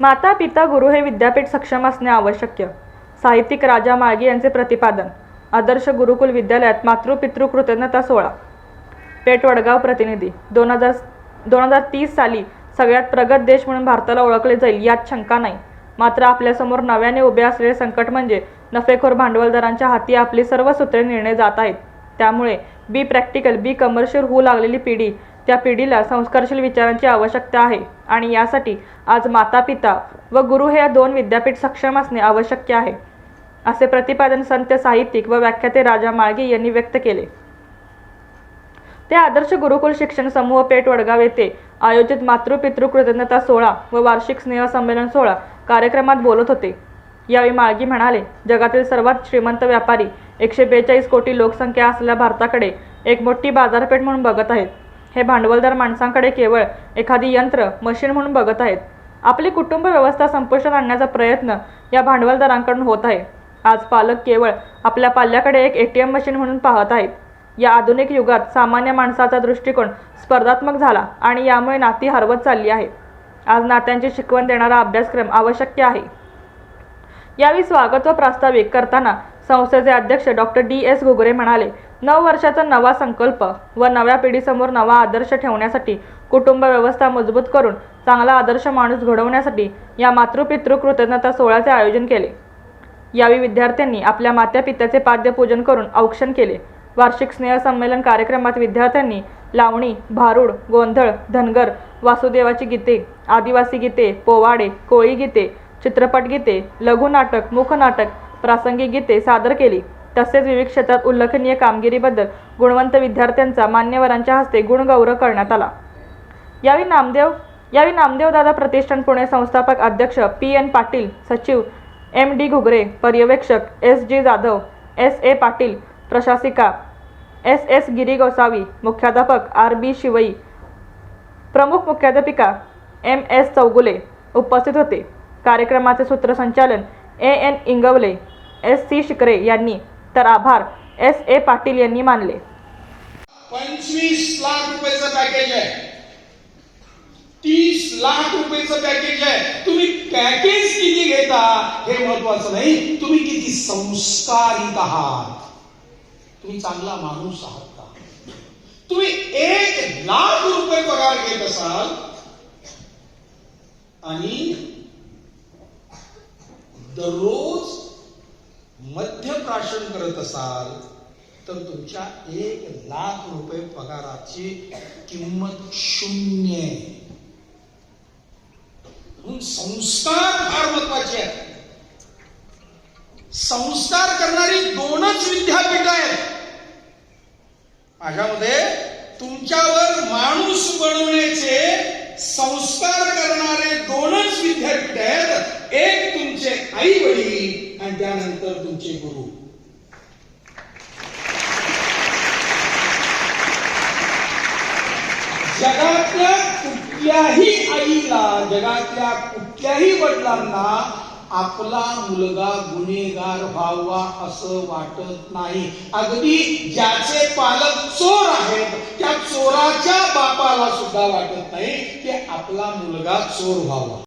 माता पिता गुरु हे विद्यापीठ सक्षम असणे आवश्यक. साहित्यिक राजा माळगी यांचे प्रतिपादन. आदर्श गुरुकुल विद्यालयात मातृपितृ कृतज्ञता सोहळा. पेठ वडगाव प्रतिनिधी. दोन हजार दोन हजार तीस साली सगळ्यात प्रगत देश म्हणून भारताला ओळखले जाईल यात शंका नाही. मात्र आपल्यासमोर नव्याने उभे असलेले संकट म्हणजे नफेखोर भांडवलदारांच्या हाती आपली सर्व सूत्रे निर्णय जात आहेत. त्यामुळे बी प्रॅक्टिकल बी कमर्शियल होऊ लागलेली पिढी त्या पिढीला संस्कारशील विचारांची आवश्यकता आहे आणि यासाठी आज माता पिता व गुरु हे या दोन विद्यापीठ सक्षम असणे आवश्यक आहे असे प्रतिपादन संत साहित्यिक व व्याख्याते राजा माळगी यांनी व्यक्त केले. ते आदर्श गुरुकुल शिक्षण समूह पेठ वडगाव येथे आयोजित मातृपितृ कृतज्ञता सोहळा व वार्षिक स्नेह संमेलन सोहळा कार्यक्रमात बोलत होते. यावेळी माळगी म्हणाले जगातील सर्वात श्रीमंत व्यापारी एकशे बेचाळीस कोटी लोकसंख्या असलेल्या भारताकडे एक मोठी बाजारपेठ म्हणून बघत आहेत. हे भांडवलदार माणसांकडे केवळ एखादी यंत्र मशीन म्हणून बघत आहेत. आपली कुटुंब व्यवस्था संपुष्टात आणण्याचा प्रयत्न या भांडवलदारांकडून होत आहे. आज पालक केवळ आपल्या पाल्याकडे एक ए टी एम मशीन म्हणून पाहत आहेत. या आधुनिक युगात सामान्य माणसाचा दृष्टिकोन स्पर्धात्मक झाला आणि यामुळे नाती हरवत चालली आहेत आज नात्यांची शिकवण देणारा अभ्यासक्रम आवश्यक आहे. यावेळी स्वागत व प्रास्ताविक करताना संस्थेचे अध्यक्ष डॉक्टर डी एस घुगरे म्हणाले नव वर्षाचा नवा संकल्प व नव्या पिढीसमोर नवा आदर्श ठेवण्यासाठी कुटुंब व्यवस्था मजबूत करून चांगला आदर्श माणूस घडवण्यासाठी या मातृपितृ कृतज्ञता सोहळ्याचे आयोजन केले. यावेळी विद्यार्थ्यांनी आपल्या मात्या पित्याचे पाद्यपूजन करून औक्षण केले. वार्षिक स्नेह संमेलन कार्यक्रमात विद्यार्थ्यांनी लावणी भारूड गोंधळ धनगर वासुदेवाची गीते आदिवासी गीते पोवाडे कोळी गीते चित्रपट गीते लघुनाटक मुखनाटक प्रासंगिक गीते सादर केली. तसेच विविध क्षेत्रात उल्लेखनीय कामगिरीबद्दल गुणवंत विद्यार्थ्यांचा मान्यवरांच्या हस्ते गुणगौरव करण्यात आला. यावेळी नामदेव यावेळी नामदेवदादा प्रतिष्ठान पुणे संस्थापक अध्यक्ष पी एन पाटील सचिव एम डी घुगरे पर्यवेक्षक S G Jadhav S A Patil प्रशासिका S S Giri Gosavi मुख्याध्यापक आर बी शिवई प्रमुख मुख्याध्यापिका एम एस चौगुले उपस्थित होते. कार्यक्रमाचे सूत्रसंचालन A N Ingawale S C Shikre यांनी तर आभार. एस ए पाटील यांनी मानले. पंचवीस लाख रुपयाचं पॅकेज आहे. तीस लाख रुपयाचं पॅकेज आहे. तुम्ही पॅकेज किती घेता हे महत्वाचं नाही. तुम्ही किती संस्कारित आहात. तुम्ही चांगला माणूस आहात का? तुम्ही एक लाख रुपये पगार घेत असाल आणि दररोज मध्यप्राशन करत असाल तर तुमच्या एक लाख रुपये पगाराची किंमत शून्य म्हणून संस्कार फार महत्त्वाचे आहेत. संस्कार करणारी दोनच विद्यापीठ आहेत. माझ्यामध्ये तुमच्यावर माणूस बनवण्याचे संस्कार करणारे दोनच विद्यापीठ आहेत एक तुमचे आई वडील आणि त्यानंतर तुमचे गुरु. जगातल्या कुठल्याही आईला जगातल्या कुठल्याही वडिलांना आपला मुलगा गुन्हेगार व्हावा असं वाटत नाही. अगदी ज्याचे पालक चोर आहेत त्या चोराच्या बापाला सुद्धा वाटत नाही की आपला मुलगा चोर व्हावा.